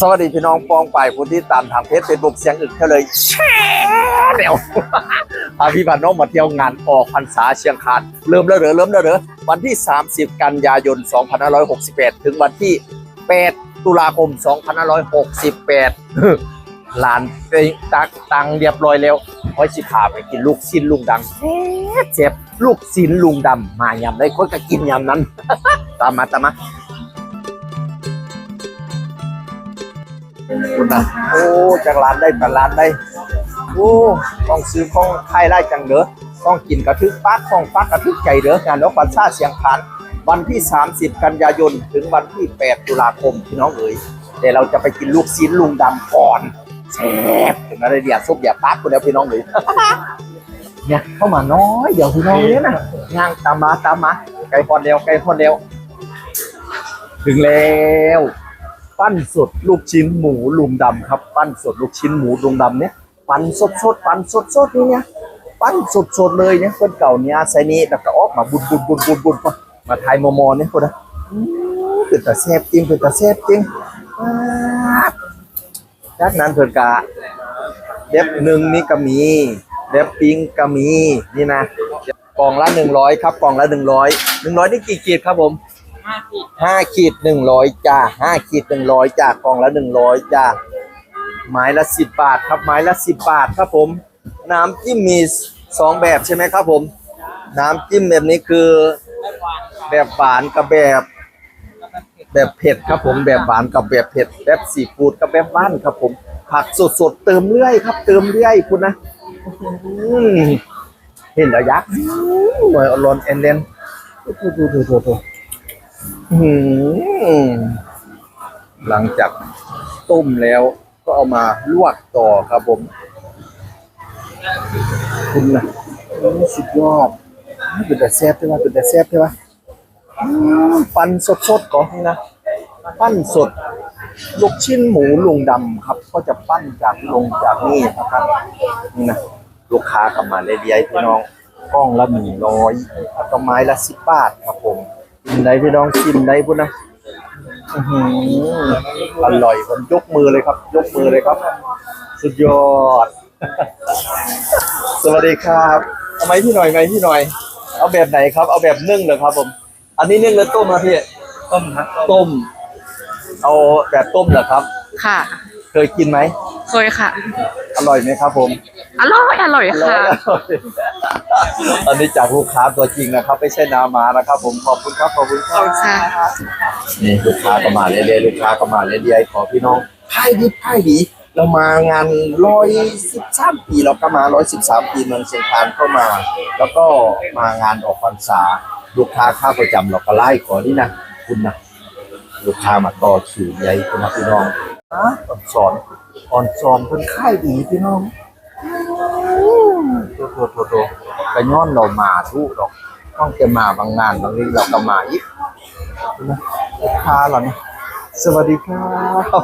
สวัสดีพี่น้องปองไปายผู้ที่ตามทางเพจเฟซบุ๊กเสียงอึกเขาเลยแชร์เดี๋ยวพาพี่บานน้องมาเที่ยวงานออกพรรษาเชียงคานเริ่มแล้วเหรอเริ่มแล้วเหรอวันที่ 30 กันยายน 2568ถึงวันที่ 8 ตุลาคม 2568หลานไปตักตังเรียบร้อยแล้วไว้สิพาไปกินลูกชิ้นลุงดังเจ็บลูกชิ้นลุงดำมายำได้คนก็กินยำนั้น ตามมาตามมา คุณนะโอ้จากร้านได้แต่ร้านได้โอ้ต้องซื้อของไทยได้จังเด้อต้องกินกระทึกปักต้องปักกระทึกใจเด้องานนกวันชาเสียงคานวันที่ 30 กันยายน ถึงวันที่ 8 ตุลาคมพี่น้องเอ๋ยแต่เราจะไปกินลูกชิ้นลุงดำก่อนแซ่บถึงอะไรเดียซุปอย่าปักคุณแล้วพี่น้องเอ๋ยเนี่ยเข้ามาน้อยเดี๋ยวพี่น้องเนี่ยนะย่างตามมาตามมาไก่พอนเร็วไก่พอนเร็วถึงแล้ว ปั้นสดลูกชิ้นหมูลุงดำครับ ปั้นสดลูกชิ้นหมูลุงดำเนี่ยปั้นสดสดปั้นสดสดนี่เนี่ยปั้นสดสดเลยเนี่ยคนเก่าเนี่ยใส่นี้แล้วก็ออกมาบุญบุญบุญบุญบุญมาทายมอมอเนี่ยคนนะเป็นตาแซ่บจริงเป็นตาแซ่บจริงจากนั้นเพิ่นกะเด็บหนึ่งนี่ก็มีเด็บปิงก็มีนี่นะกล่องละหนึ่งร้อยครับกล่องละหนึ่งร้อยหนึ่งร้อยนี่กี่กีดครับผม ห้าขีดหนึ่งร้อยจ้าห้าขีดหนึ่งร้อยจ้ากล่องละหนึ่งร้อยจ้าไม้ละสิบบาทครับไม้ละสิบบาทครับผม น้ำจิ้มมีสองแบบใช่ไหมครับผม น้ำจิ้มแบบนี้คือแบบหวานกับแบบแบบเผ็ดครับผมแบบหวานกับแบบเผ็ดแบบซีฟูดกับแบบหวานครับผม ผักสดๆเติมเรื่อยครับ เติมเรื่อยคุณนะเห็นแล้วยักษ์หน่อยอรอนเอ็นเดนดูดูดูดู หลังจากต้มแล้วก็เอามาลวกต่อครับผม คุณนะสุดยอดเป็นแต่แซ่บใช่ไหมเป็นแต่แซ่บใช่ไหมอืมปั้นสดๆก่อนนะปั้นสด ลูกชิ้นหมูลุงดำครับ ก็จะปั้นจากลงจากนี่นะครับนี่นะลูกค้ากลับมาเลยดีไอพี่น้องกล้องละหนึ่งร้อยแล้วก็ไม้ละสิบบาทครับผม ได้พี่น้องกินได้พุ่นนะอื้อหืออร่อยผมยกมือเลยครับ ยกมือเลยครับ สุดยอด สวัสดีครับทำไมพี่หน่อยไหมพี่หน่อย เอาแบบไหนครับ เอาแบบนึ่งเหรอครับ ผม อันนี้นึ่งหรือต้มนะพี่ต้มครับต้ม เอาแบบต้มเหรอครับ ค่ะ เคยกินไหมเคยค่ะ อร่อยไหมครับ ผม อร่อยอร่อยอร่อยค่ะ อร่อยอันนี้จากลูกค้าตัวจริงนะครับไม่ใช่นามานะครับ ผมขอบคุณครับขอบคุณครับค่ะนี่ลูกค้าก็มาเรื่อยๆลูกค้าก็มาเรื่อยๆขอพี่น้องไพ่ดีไพ่ดีเรามางานร้อยสิบสามปีเราก็มาร้อยสิบสามปีเมืองเชียงคานก็มา แล้วก็มางานออกพรรษา ลูกค้าค่าประจำเราก็ไล่ขอนี่นะคุณนะลูกค้ามาต่อคิวใหญ่คุณนะพี่น้องอะอ่อนสอนอ่อนสอนเพิ่นค่ายดีพี่น้องโตโตโตโต กระย้อนเรามาทุกหรอกต้องจะมาบางงานบางทีเราก็มาอีกนะลูกค้าเราเนี่ยสวัสดีครับ